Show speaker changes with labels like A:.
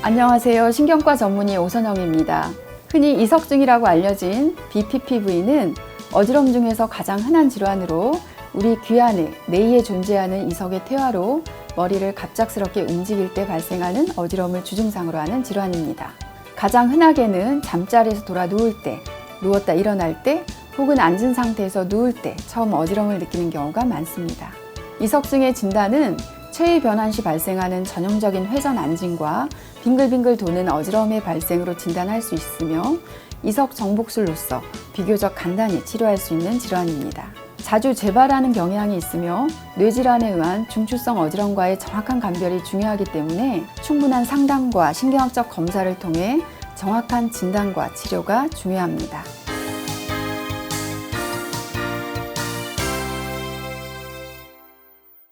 A: 안녕하세요. 신경과 전문의 오선영입니다. 흔히 이석증이라고 알려진 BPPV는 어지럼 중에서 가장 흔한 질환으로 우리 귀 안에 내이에 존재하는 이석의 퇴화로 머리를 갑작스럽게 움직일 때 발생하는 어지러움을 주증상으로 하는 질환입니다. 가장 흔하게는 잠자리에서 돌아 누울 때, 누웠다 일어날 때, 혹은 앉은 상태에서 누울 때 처음 어지러움을 느끼는 경우가 많습니다. 이석증의 진단은 체위 변환 시 발생하는 전형적인 회전 안진과 빙글빙글 도는 어지러움의 발생으로 진단할 수 있으며 이석 정복술로서 비교적 간단히 치료할 수 있는 질환입니다. 자주 재발하는 경향이 있으며 뇌질환에 의한 중추성 어지럼과의 정확한 감별이 중요하기 때문에 충분한 상담과 신경학적 검사를 통해 정확한 진단과 치료가 중요합니다.